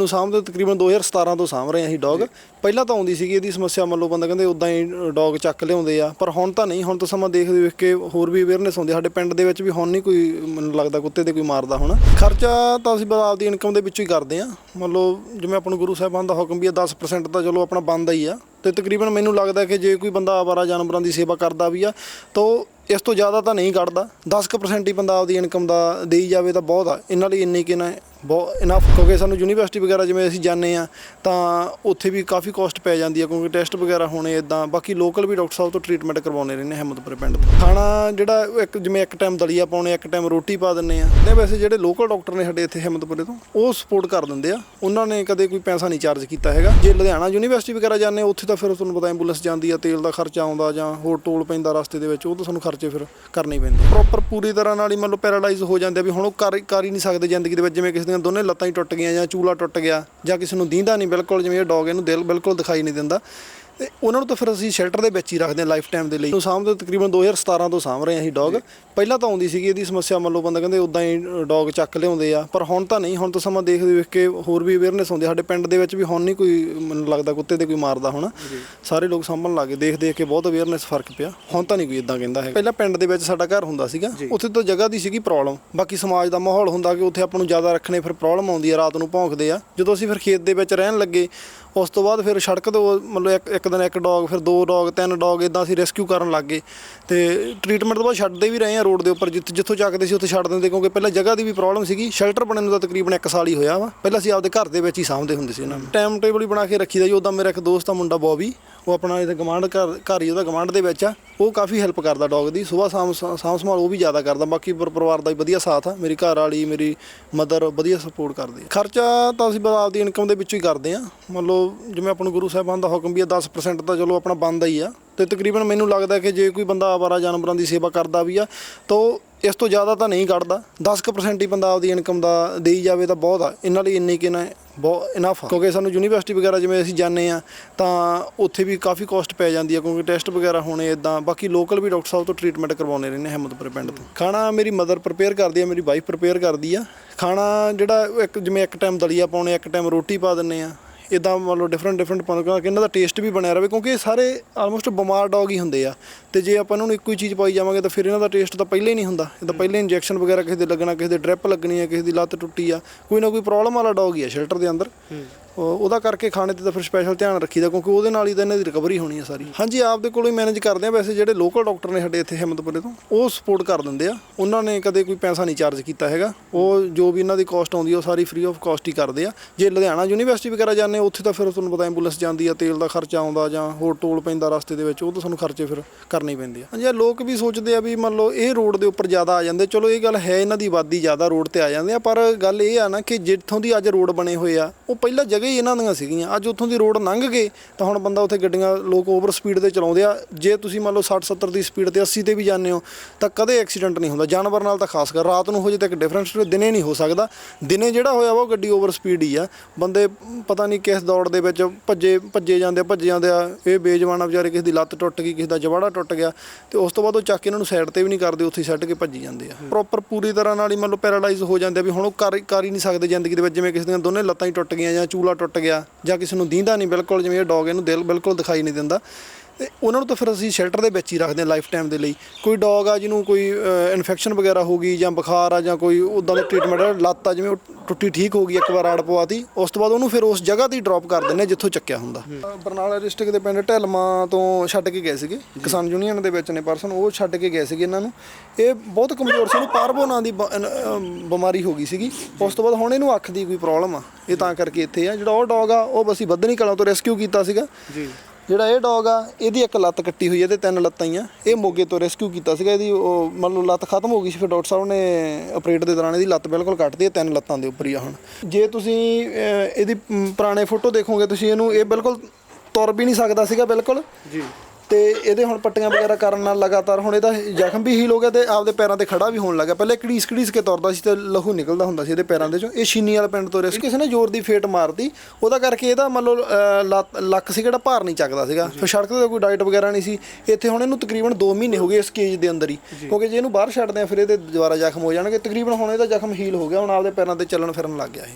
ਨੂੰ ਸਾਂਭਦੇ ਤਕਰੀਬਨ 2017 ਤੋਂ ਸਾਂਭ ਰਹੇ ਹਾਂ ਅਸੀਂ ਡੌਗ ਪਹਿਲਾਂ ਤਾਂ ਆਉਂਦੀ ਸੀਗੀ ਇਹਦੀ ਸਮੱਸਿਆ ਮੰਨ ਲਓ ਬੰਦਾ ਕਹਿੰਦੇ ਉਦਾਂ ਹੀ ਡੌਗ ਚੱਕ ਲਿਆਉਂਦੇ ਆ। ਪਰ ਹੁਣ ਤਾਂ ਨਹੀਂ ਹੁਣ ਤਾਂ ਸਮਾਂ ਦੇਖ ਦੇਖ ਕੇ ਹੋਰ ਵੀ ਅਵੇਅਰਨੈਸ ਹੁੰਦੀ ਆ। ਸਾਡੇ ਪਿੰਡ ਦੇ ਵਿੱਚ ਵੀ ਹੁਣ ਨਹੀਂ ਕੋਈ ਮੈਨੂੰ ਲੱਗਦਾ ਕੁੱਤੇ ਤੇ ਕੋਈ ਮਾਰਦਾ ਹੋਣਾ। ਖਰਚਾ ਤਾਂ ਅਸੀਂ ਬਸ ਆਪਦੀ ਇਨਕਮ ਦੇ ਵਿੱਚੋਂ ਹੀ ਕਰਦੇ ਆ ਮੰਨ ਲਓ ਜਿਵੇਂ ਆਪਾਂ ਨੂੰ ਗੁਰੂ ਸਾਹਿਬਾਨ ਦਾ ਹੁਕਮ ਵੀ ਆ 10% ਤਾਂ ਚਲੋ ਆਪਣਾ ਬਣਦਾ ਹੀ ਆ। ਤੇ ਤਕਰੀਬਨ ਮੈਨੂੰ ਲੱਗਦਾ ਕਿ ਜੇ ਕੋਈ ਬੰਦਾ ਆਵਾਰਾ ਜਾਨਵਰਾਂ ਦੀ ਸੇਵਾ ਕਰਦਾ ਵੀ ਆ ਤਾਂ ਉਹ ਇਸ ਤੋਂ ਜ਼ਿਆਦਾ ਤਾਂ ਨਹੀਂ ਕੱਢਦਾ। 10% ਹੀ ਬੰਦਾ ਆਪਦੀ ਇਨਕਮ ਦਾ ਦੇਈ ਜਾਵੇ ਤਾਂ ਬਹੁਤ ਆ। ਇਹਨਾਂ ਲਈ ਇੰਨੀ ਕਿ ਨਾ ਬਹੁਤ ਇਨਫ ਕਿਉਂਕਿ ਸਾਨੂੰ ਯੂਨੀਵਰਸਿਟੀ ਵਗੈਰਾ ਜਿਵੇਂ ਅਸੀਂ ਜਾਂਦੇ ਆ ਤਾਂ ਉੱਥੇ ਵੀ ਕਾਫੀ ਕੋਸਟ ਪੈ ਜਾਂਦੀ ਆ ਕਿਉਂਕਿ ਟੈਸਟ ਵਗੈਰਾ ਹੋਣੇ ਇਦਾਂ ਬਾਕੀ ਲੋਕਲ ਵੀ ਡਾਕਟਰ ਸਾਹਿਬ ਤੋਂ ਟ੍ਰੀਟਮੈਂਟ ਕਰਵਾਉਂਦੇ ਰਹਿੰਦੇ ਹਿੰਮਤਪੁਰ ਪਿੰਡ ਤੋਂ। ਖਾਣਾ ਜਿਹੜਾ ਇੱਕ, ਜਿਵੇਂ ਇੱਕ ਟਾਈਮ ਦਲੀਆ ਪਾਉਣੇ ਇੱਕ ਟਾਈਮ ਰੋਟੀ ਪਾ ਦਿੰਨੇ ਆ ਤੇ ਵੈਸੇ ਜਿਹੜੇ ਲੋਕਲ ਡਾਕਟਰ ਨੇ ਸਾਡੇ ਇੱਥੇ ਹਿੰਮਤਪੁਰੇ ਤੋਂ, ਉਹ ਸਪੋਰਟ ਕਰ ਦਿੰਦੇ ਆ। ਉਹਨਾਂ ਨੇ ਕਦੇ ਕੋਈ ਪੈਸਾ ਨਹੀਂ ਚਾਰਜ ਕੀਤਾ ਹੈਗਾ। ਜੇ ਲੁਧਿਆਣਾ ਯੂਨੀਵਰਸਿਟੀ ਵਗੈਰਾ ਜਾਂਦੇ ਉੱਥੇ ਤਾਂ ਫਿਰ ਤੁਹਾਨੂੰ ਪਤਾ ਐਂਬੂਲੈਂਸ ਜਾਂਦੀ ਆ, ਤੇਲ ਦਾ ਖਰਚਾ ਆਉਂਦਾ ਜਾਂ ਹੋਰ ਟੋਲ ਪੈਂਦਾ ਰਸਤੇ ਦੇ ਵਿੱਚ, ਉਹ ਤਾਂ ਸਾਨੂੰ ਖਰਚੇ ਫਿਰ ਕਰਨੇ ਪੈਂਦੇ ਪ੍ਰੋਪਰ ਪੂਰੀ ਤਰ੍ਹਾਂ ਨਾਲ ਹੀ ਮੰਨ ਲਓ ਪੈਰਾਲਾਈਜ਼ ਹੋ ਜਾਂਦੇ ਆ ਵੀ ਹੁਣ ਉਹ ਕਰ ਕਰ ਹੀ ਨਹੀਂ ਸਕਦੇ ਜ਼ਿੰਦਗੀ ਦੇ ਵਿੱਚ, ਜਿਵੇਂ ਕਿਸੇ ਦੀਆਂ ਦੋਨੇ ਲੱਤਾਂ ਹੀ ਟੁੱਟ ਗਈਆਂ ਜਾਂ ਚੂਲਾ ਟੁੱਟ ਗਿਆ ਜਾਂ ਕਿਸੇ ਨੂੰ ਦੀਂਦਾ ਨਹੀਂ, ਬਿਲਕੁਲ ਜਿਵੇਂ ਇਹ ਡੌਗ ਇਹਨੂੰ ਦਿਲ ਬਿਲਕੁਲ ਦਿਖਾਈ ਨਹੀਂ ਦਿੰਦਾ। ਤੇ ਉਹਨਾਂ ਨੂੰ ਤਾਂ ਫਿਰ ਅਸੀਂ ਸ਼ੈਲਟਰ ਦੇ ਵਿੱਚ ਹੀ ਰੱਖਦੇ ਹਾਂ ਲਾਈਫ ਟਾਈਮ ਦੇ ਲਈ। ਸਾਂਭਦੇ ਤਕਰੀਬਨ 2017 ਤੋਂ ਸਾਂਭ ਰਹੇ ਹਾਂ ਅਸੀਂ ਡੌਗ ਪਹਿਲਾਂ ਤਾਂ ਆਉਂਦੀ ਸੀਗੀ ਇਹਦੀ ਸਮੱਸਿਆ ਮੰਨ ਲਓ ਬੰਦਾ ਕਹਿੰਦੇ ਉਦਾਂ ਹੀ ਡੌਗ ਚੱਕ ਲਿਆਉਂਦੇ ਆ ਪਰ ਹੁਣ ਤਾਂ ਨਹੀਂ ਹੁਣ ਤਾਂ ਸਮਾਂ ਦੇਖ ਦੇਖ ਕੇ ਹੋਰ ਵੀ ਅਵੇਅਰਨੈਸ ਹੁੰਦੀ। ਸਾਡੇ ਪਿੰਡ ਦੇ ਵਿੱਚ ਵੀ ਹੁਣ ਨਹੀਂ ਕੋਈ ਮੈਨੂੰ ਲੱਗਦਾ ਕੁੱਤੇ ਤੇ ਕੋਈ ਮਾਰਦਾ ਹੋਣਾ। ਸਾਰੇ ਲੋਕ ਸਾਂਭਣ ਲੱਗੇ ਦੇਖ ਦੇਖ ਕੇ ਬਹੁਤ ਅਵੇਅਰਨੈਸ ਫ਼ਰਕ ਪਿਆ। ਹੁਣ ਤਾਂ ਨਹੀਂ ਕੋਈ ਇਦਾਂ ਕਹਿੰਦਾ ਹੈ ਪਹਿਲਾਂ ਪਿੰਡ ਦੇ ਵਿੱਚ ਸਾਡਾ ਘਰ ਹੁੰਦਾ ਸੀਗਾ ਉੱਥੇ ਤਾਂ ਜਗ੍ਹਾ ਦੀ ਸੀਗੀ ਪ੍ਰੋਬਲਮ ਬਾਕੀ ਸਮਾਜ ਦਾ ਮਾਹੌਲ ਹੁੰਦਾ ਕਿ ਉੱਥੇ ਆਪਾਂ ਨੂੰ ਜ਼ਿਆਦਾ ਰੱਖਣੇ ਫਿਰ ਪ੍ਰੋਬਲਮ ਆਉਂਦੀ ਆ ਰਾਤ ਨੂੰ ਭੌਂਕਦੇ ਆ। ਜਦੋਂ ਅਸੀਂ ਫਿਰ ਖੇਤ ਦੇ ਵਿੱਚ ਰਹਿਣ ਲੱਗੇ ਉਸ ਤੋਂ ਬਾਅਦ ਫਿਰ ਸੜਕ ਤੋਂ ਮਤਲਬ ਇੱਕ ਇੱਕ ਦਿਨ ਇੱਕ ਡੌਗ, ਫਿਰ ਦੋ ਡੌਗ, ਤਿੰਨ ਡੌਗ ਇਦਾਂ ਅਸੀਂ ਰੈਸਕਿਊ ਕਰਨ ਲੱਗ ਗਏ। ਤੇ ਟ੍ਰੀਟਮੈਂਟ ਤੋਂ ਬਾਅਦ ਛੱਡਦੇ ਵੀ ਰਹੇ ਆ ਰੋਡ ਦੇ ਉੱਪਰ, ਜਿੱਥੇ, ਜਿੱਥੋਂ ਚੱਕਦੇ ਸੀ ਉੱਥੇ ਛੱਡ ਦਿੰਦੇ, ਕਿਉਂਕਿ ਪਹਿਲਾਂ ਜਗ੍ਹਾ ਦੀ ਵੀ ਪ੍ਰੋਬਲਮ ਸੀਗੀ। ਸ਼ੈਲਟਰ ਬਣਨ ਨੂੰ ਤਾਂ ਤਕਰੀਬਨ 1 ਸਾਲ ਹੀ ਹੋਇਆ ਵਾ। ਪਹਿਲਾਂ ਅਸੀਂ ਆਪਦੇ ਘਰ ਦੇ ਵਿੱਚ ਹੀ ਸਾਂਭਦੇ ਹੁੰਦੇ ਸੀ ਇਹਨਾਂ ਨੂੰ। ਟਾਈਮ ਟੇਬਲ ਹੀ ਬਣਾ ਕੇ ਰੱਖੀਦਾ ਜੀ ਉਦਾਂ ਮੇਰਾ ਇੱਕ ਦੋਸਤ ਆ, ਮੁੰਡਾ ਬੌਬੀ ਉਹ ਆਪਣਾ ਇਹਦੇ ਗਵਾਂਢ ਘਰ ਘਰ ਹੀ ਉਹਦਾ ਗਵਾਂਢ ਦੇ ਵਿੱਚ ਆ। ਉਹ ਕਾਫੀ ਹੈਲਪ ਕਰਦਾ ਡੌਗ ਦੀ। ਸਵੇਰ ਸ਼ਾਮ ਸਾਂਭ ਸੰਭਾਲ ਉਹ ਵੀ ਜ਼ਿਆਦਾ ਕਰਦਾ। ਬਾਕੀ ਪਰਿਵਾਰ ਦਾ ਵੀ ਵਧੀਆ ਸਾਥ ਆ। ਮੇਰੀ ਘਰ ਵਾਲੀ, ਮੇਰੀ ਮਦਰ ਵਧੀਆ ਸਪੋਰਟ ਕਰਦੀ ਆ। ਖਰਚਾ ਤਾਂ ਅਸੀਂ ਬਸ ਆਪਦੀ ਇਨਕਮ ਦੇ ਵਿੱਚੋਂ ਹੀ ਕਰਦੇ ਆ। ਮੰਨ ਲਓ ਜਿਵੇਂ ਆਪਾਂ ਨੂੰ ਗੁਰੂ ਸਾਹਿਬਾਨ ਦਾ ਹੁਕਮ ਵੀ ਆ 10% ਤਾਂ ਚਲੋ ਆਪਣਾ ਬਣਦਾ ਹੀ ਆ। ਤੇ ਤਕਰੀਬਨ ਮੈਨੂੰ ਲੱਗਦਾ ਕਿ ਜੇ ਕੋਈ ਬੰਦਾ ਆਵਾਰਾ ਜਾਨਵਰਾਂ ਦੀ ਸੇਵਾ ਕਰਦਾ ਵੀ ਆ, ਤਾਂ ਉਹ ਇਸ ਤੋਂ ਜ਼ਿਆਦਾ ਤਾਂ ਨਹੀਂ ਕੱਢਦਾ। 10% ਹੀ ਬੰਦਾ ਆਪਦੀ ਇਨਕਮ ਦਾ ਦੇਈ ਜਾਵੇ ਤਾਂ ਬਹੁਤ ਆ। ਇਹਨਾਂ ਲਈ ਇੰਨੀ ਕਿ ਨਾ ਬਹੁਤ ਇਨਫ ਆ। ਕਿਉਂਕਿ ਸਾਨੂੰ ਯੂਨੀਵਰਸਿਟੀ ਵਗੈਰਾ ਜਿਵੇਂ ਅਸੀਂ ਜਾਂਦੇ ਆ, ਤਾਂ ਉੱਥੇ ਵੀ ਕਾਫੀ ਕੋਸਟ ਪੈ ਜਾਂਦੀ ਆ, ਕਿਉਂਕਿ ਟੈਸਟ ਵਗੈਰਾ ਹੋਣੇ ਇਦਾਂ ਬਾਕੀ ਲੋਕਲ ਵੀ ਡਾਕਟਰ ਸਾਹਿਬ ਤੋਂ ਟ੍ਰੀਟਮੈਂਟ ਕਰਵਾਉਂਦੇ ਰਹਿੰਦੇ ਹਿੰਮਤਪੁਰ ਪਿੰਡ ਤੋਂ। ਖਾਣਾ ਮੇਰੀ ਮਦਰ ਪ੍ਰਪੇਅਰ ਕਰਦੀ ਆ, ਮੇਰੀ ਵਾਈਫ ਪ੍ਰਪੇਅਰ ਕਰਦੀ ਆ। ਖਾਣਾ ਜਿਹੜਾ ਇੱਕ, ਜਿਵੇਂ ਇੱਕ ਟਾਈਮ ਦਲੀਆ ਪਾਉਣੇ ਇੱਕ ਟਾਈਮ ਰੋਟੀ ਪਾ ਦਿੰਨੇ ਆ। ਇਦਾਂ ਮੰਨ ਲਓ ਡਿਫਰੈਂਟ ਡਿਫਰੈਂਟ ਪਾਉਂਦੇ ਕਿ ਇਹਨਾਂ ਦਾ ਟੇਸਟ ਵੀ ਬਣਿਆ ਰਹੇ ਕਿਉਂਕਿ ਇਹ ਸਾਰੇ ਆਲਮੋਸਟ ਬਿਮਾਰ ਡੌਗ ਹੀ ਹੁੰਦੇ ਆ। ਤੇ ਜੇ ਆਪਾਂ ਇਹਨਾਂ ਨੂੰ ਇੱਕੋ ਹੀ ਚੀਜ਼ ਪਾਈ ਜਾਵਾਂਗੇ ਤਾਂ ਫਿਰ ਇਹਨਾਂ ਦਾ ਟੇਸਟ ਤਾਂ ਪਹਿਲੇ ਹੀ ਨਹੀਂ ਹੁੰਦਾ। ਇਹ ਤਾਂ ਪਹਿਲੇ ਇੰਜੈਕਸ਼ਨ ਵਗੈਰਾ ਕਿਸੇ ਦੇ ਲੱਗਣਾ ਕਿਸੇ ਦੇ ਡ੍ਰਿਪ ਲੱਗਣੀ ਹੈ ਕਿਸੇ ਦੀ ਲੱਤ ਟੁੱਟੀ ਆ। ਕੋਈ ਨਾ ਕੋਈ ਪ੍ਰੋਬਲਮ ਵਾਲਾ ਡੌਗ ਹੀ ਆ ਸ਼ੈਲਟਰ ਦੇ ਅੰਦਰ। ਉਹਦਾ ਕਰਕੇ ਖਾਣੇ ਤੇ ਤਾਂ ਫਿਰ ਸਪੈਸ਼ਲ ਧਿਆਨ ਰੱਖੀਦਾ, ਕਿਉਂਕਿ ਉਹਦੇ ਨਾਲ ਹੀ ਤਾਂ ਇਹਨਾਂ ਦੀ ਰਿਕਵਰੀ ਹੋਣੀ ਹੈ ਸਾਰੀ। ਹਾਂਜੀ, ਆਪਦੇ ਕੋਲੋਂ ਹੀ ਮੈਨੇਜ ਕਰਦੇ ਆ ਵੈਸੇ ਜਿਹੜੇ ਲੋਕਲ ਡਾਕਟਰ ਨੇ ਸਾਡੇ ਇੱਥੇ ਹਿੰਮਤਪੁਰੇ ਤੋਂ, ਉਹ ਸਪੋਰਟ ਕਰ ਦਿੰਦੇ ਆ। ਉਹਨਾਂ ਨੇ ਕਦੇ ਕੋਈ ਪੈਸਾ ਨਹੀਂ ਚਾਰਜ ਕੀਤਾ ਹੈਗਾ। ਉਹ ਜੋ ਵੀ ਇਹਨਾਂ ਦੀ ਕਾਸਟ ਆਉਂਦੀ ਉਹ ਸਾਰੀ ਫ੍ਰੀ ਆਫ ਕਾਸਟ ਹੀ ਕਰਦੇ ਆ। ਜੇ ਲੁਧਿਆਣਾ ਯੂਨੀਵਰਸਿਟੀ ਵਗੈਰਾ ਜਾਂਦੇ ਉੱਥੇ ਤਾਂ ਫਿਰ ਤੁਹਾਨੂੰ ਪਤਾ ਐਂਬੂਲੈਂਸ ਜਾਂਦੀ ਆ, ਤੇਲ ਦਾ ਖਰਚਾ ਆਉਂਦਾ ਜਾਂ ਹੋਰ ਟੋਲ ਪੈਂਦਾ ਰਸਤੇ ਦੇ ਵਿੱਚ, ਉਹ ਤਾਂ ਸਾਨੂੰ ਖਰਚੇ ਫਿਰ ਕਰਨੇ ਪੈਂਦੇ ਆ। ਹਾਂਜੀ ਲੋਕ ਵੀ ਸੋਚਦੇ ਆ ਵੀ ਮੰਨ ਲਓ ਇਹ ਰੋਡ ਦੇ ਉੱਪਰ ਜ਼ਿਆਦਾ ਆ ਜਾਂਦੇ, ਚਲੋ ਇਹ ਗੱਲ ਹੈ ਇਹਨਾਂ ਦੀ ਆਬਾਦੀ ਜ਼ਿਆਦਾ ਰੋਡ ਤੇ ਆ ਜਾਂਦੇ ਆ, ਪਰ ਗੱਲ ਇਹ ਆ ਨਾ ਕਿ ਜਿੱਥੋਂ ਦੀ ਅੱਜ ਰੋਡ ਬਣੇ ਹੋਏ ਆ, ਉਹ ਪਹਿਲਾਂ ਜਗ੍ਹਾ ਹੀ ਇਹਨਾਂ ਦੀਆਂ ਸੀਗੀਆਂ। ਅੱਜ ਉੱਥੋਂ ਦੀ ਰੋਡ ਲੰਘ ਗਏ ਤਾਂ ਹੁਣ ਬੰਦਾ ਉੱਥੇ ਗੱਡੀਆਂ ਲੋਕ ਓਵਰ ਸਪੀਡ ਤੇ ਚਲਾਉਂਦੇ ਆ। ਜੇ ਤੁਸੀਂ ਮੰਨ ਲਓ 60 70 ਦੀ ਸਪੀਡ ਤੇ 80 ਤੇ ਵੀ ਜਾਂਦੇ ਹੋ ਤਾਂ ਕਦੇ ਐਕਸੀਡੈਂਟ ਨਹੀਂ ਹੁੰਦਾ। ਜਾਨਵਰ ਨਾਲ ਤਾਂ ਖਾਸ ਕਰ ਰਾਤ ਨੂੰ ਹੋ ਜੇ ਤਾਂ ਇੱਕ ਡਿਫਰੈਂਸ ਦਿਨੇ ਨਹੀਂ ਹੋ ਸਕਦਾ। ਦਿਨੇ ਜਿਹੜਾ ਹੋਇਆ ਵਾ ਉਹ ਗੱਡੀ ਓਵਰ ਸਪੀਡ ਹੀ ਆ। ਬੰਦੇ ਪਤਾ ਨਹੀਂ ਕਿਸ ਦੌੜ ਦੇ ਵਿੱਚ ਭੱਜੇ ਭੱਜੇ ਜਾਂਦੇ ਆ ਭੱਜੇ ਜਾਂਦੇ ਆ। ਇਹ ਬੇਜਵਾਨਾ ਵਿਚਾਰੇ ਕਿਸੇ ਦੀ ਲੱਤ ਟੁੱਟ ਗਈ ਕਿਸੇ ਦਾ ਜਵਾੜਾ ਟੁੱਟ ਗਿਆ। ਤੇ ਉਸ ਤੋਂ ਬਾਅਦ ਉਹ ਚੱਕ ਇਹਨਾਂ ਨੂੰ ਸਾਈਡ ਤੇ ਵੀ ਨਹੀਂ ਕਰਦੇ ਉੱਥੇ ਛੱਡ ਕੇ ਭੱਜੀ ਜਾਂਦੇ ਆ। ਪ੍ਰੋਪਰ ਪੂਰੀ ਤਰ੍ਹਾਂ ਨਾਲ ਹੀ ਮੰਨ ਲਓ ਪੈਰਾਲਾਈਜ਼ ਹੋ ਜਾਂਦੇ ਆ ਵੀ ਹੁਣ ਉਹ ਕਰ ਕਰ ਹੀ ਨਹੀਂ ਸਕਦੇ ਜ਼ਿੰਦਗੀ ਦੇ ਵਿੱਚ। ਜਿਵੇਂ ਕਿਸੇ ਦੀਆਂ ਦੋਨੇ ਲੱਤਾਂ ਹੀ ਟੁੱਟ ਗਈਆਂ ਜਾਂ ਚੂਲਾ ਟੁੱਟ ਗਿਆ ਜਾਂ ਕਿਸੇ ਨੂੰ ਦੀਂਦਾ ਨਹੀਂ, ਬਿਲਕੁਲ ਜਿਵੇਂ ਇਹ ਡੌਗ ਇਹਨੂੰ ਦਿਲ ਬਿਲਕੁਲ ਦਿਖਾਈ ਨਹੀਂ ਦਿੰਦਾ। ਤੇ ਉਹਨਾਂ ਨੂੰ ਤਾਂ ਫਿਰ ਅਸੀਂ ਸ਼ੈਲਟਰ ਦੇ ਵਿੱਚ ਹੀ ਰੱਖਦੇ ਹਾਂ ਲਾਈਫ ਟਾਈਮ ਦੇ ਲਈ। ਕੋਈ ਡੌਗ ਆ ਜਿਹਨੂੰ ਕੋਈ ਇਨਫੈਕਸ਼ਨ ਵਗੈਰਾ ਹੋ ਗਈ ਜਾਂ ਬੁਖਾਰ ਆ ਜਾਂ ਕੋਈ ਉਦਾਂ ਦਾ ਟ੍ਰੀਟਮੈਂਟ ਲੱਤ ਆ ਜਿਵੇਂ ਉਹ ਟੁੱਟੀ ਠੀਕ ਹੋ ਗਈ ਇੱਕ ਵਾਰ ਆੜ ਪਵਾਤੀ ਉਸ ਤੋਂ ਬਾਅਦ ਉਹਨੂੰ ਫਿਰ ਉਸ ਜਗ੍ਹਾ ਤੇ ਹੀ ਡ੍ਰੌਪ ਕਰ ਦਿੰਦੇ ਹਾਂ ਜਿੱਥੋਂ ਚੱਕਿਆ ਹੁੰਦਾ। ਬਰਨਾਲਾ ਡਿਸਟ੍ਰਿਕਟ ਦੇ ਪਿੰਡ ਢਲਮਾ ਤੋਂ ਛੱਡ ਕੇ ਗਏ ਸੀਗੇ। ਕਿਸਾਨ ਯੂਨੀਅਨ ਦੇ ਵਿੱਚ ਨੇ ਪਰਸਨ ਉਹ ਛੱਡ ਕੇ ਗਏ ਸੀਗੇ ਇਹਨਾਂ ਨੂੰ। ਇਹ ਬਹੁਤ ਕਮਜ਼ੋਰ ਸੀ ਇਹਨੂੰ ਪਾਰਬੋ ਨਾਂ ਦੀ ਬਿਮਾਰੀ ਹੋ ਗਈ ਸੀਗੀ। ਉਸ ਤੋਂ ਬਾਅਦ ਹੁਣ ਇਹਨੂੰ ਅੱਖ ਦੀ ਕੋਈ ਪ੍ਰੋਬਲਮ ਆ। ਇਹ ਤਾਂ ਕਰਕੇ ਇੱਥੇ ਆ। ਜਿਹੜਾ ਉਹ ਡੌਗ ਆ ਉਹ ਅਸੀਂ ਬੱਦਨੀ ਕਲਾਂ ਤੋਂ ਰੈਸਕਿਊ ਕੀਤਾ ਸੀਗਾ। ਜੀ। ਜਿਹੜਾ ਇਹ ਡੌਗ ਆ, ਇਹਦੀ ਇੱਕ ਲੱਤ ਕੱਟੀ ਹੋਈ ਹੈ ਤੇ ਤਿੰਨ ਲੱਤਾਂ ਹੀ ਆ। ਇਹ ਮੋਗੇ ਤੋਂ ਰੈਸਕਿਊ ਕੀਤਾ ਸੀਗਾ, ਇਹਦੀ ਉਹ ਮੰਨ ਲਓ ਲੱਤ ਖਤਮ ਹੋ ਗਈ ਸੀ, ਫਿਰ ਡਾਕਟਰ ਸਾਹਿਬ ਨੇ ਆਪਰੇਟ ਦੇ ਦੌਰਾਨ ਇਹਦੀ ਲੱਤ ਬਿਲਕੁਲ ਕੱਟਦੀ ਹੈ ਤਿੰਨ ਲੱਤਾਂ ਦੇ ਉੱਪਰ ਹੀ ਆ ਹੁਣ। ਜੇ ਤੁਸੀਂ ਇਹਦੀ ਪੁਰਾਣੇ ਫੋਟੋ ਦੇਖੋਗੇ ਤੁਸੀਂ, ਇਹਨੂੰ ਇਹ ਬਿਲਕੁਲ ਤੁਰ ਵੀ ਨਹੀਂ ਸਕਦਾ ਸੀਗਾ ਬਿਲਕੁਲ। ਜੀ। ਤੇ ਇਹਦੇ ਹੁਣ ਪੱਟੀਆਂ ਵਗੈਰਾ ਕਰਨ ਨਾਲ ਲਗਾਤਾਰ ਹੁਣ ਇਹਦਾ ਜ਼ਖਮ ਵੀ ਹੀਲ ਹੋ ਗਿਆ ਤੇ ਆਪਦੇ ਪੈਰਾਂ ਤੇ ਖੜਾ ਵੀ ਹੋਣ ਲੱਗਾ। ਪਹਿਲੇ ਘੜੀਸ ਘੜੀਸ ਕੇ ਤੁਰਦਾ ਸੀ ਤੇ ਲਹੂ ਨਿਕਲਦਾ ਹੁੰਦਾ ਸੀ ਇਹਦੇ ਪੈਰਾਂ ਦੇ ਚੋਂ। ਇਹ ਛੀਨੀ ਵਾਲੇ ਪਿੰਡ ਤੋਂ ਰਿਸ ਕਿਸੇ ਨੇ ਜ਼ੋਰ ਦੀ ਫੇਟ ਮਾਰਦੀ ਉਹਦਾ ਕਰਕੇ ਇਹਦਾ ਮੰਨ ਲਓ ਅਹ, ਲੱਤ- ਲੱਕ ਸੀ ਜਿਹੜਾ ਭਾਰ ਨਹੀਂ ਚੱਕਦਾ ਸੀਗਾ। ਫਿਰ ਸੜਕ ਤੇ ਤਾਂ ਕੋਈ ਡਾਈਟ ਵਗੈਰਾ ਨਹੀਂ ਸੀ। ਇੱਥੇ ਹੁਣ ਇਹਨੂੰ ਤਕਰੀਬਨ 2 ਮਹੀਨੇ ਹੋ ਗਏ ਇਸ ਕੇਜ ਦੇ ਅੰਦਰ ਹੀ। ਕਿਉਂਕਿ ਜੇ ਇਹਨੂੰ ਬਾਹਰ ਛੱਡਦੇ ਆ ਫਿਰ ਇਹਦੇ ਦੁਬਾਰਾ ਜ਼ਖਮ ਹੋ ਜਾਣਗੇ। ਤਕਰੀਬਨ ਹੁਣ ਇਹਦਾ ਜ਼ਖਮ ਹੀਲ ਹੋ ਗਿਆ। ਹੁਣ ਆਪਦੇ ਪੈਰਾਂ ਤੇ ਚੱਲਣ ਫਿਰਨ ਲੱਗ ਗਿਆ ਇਹ।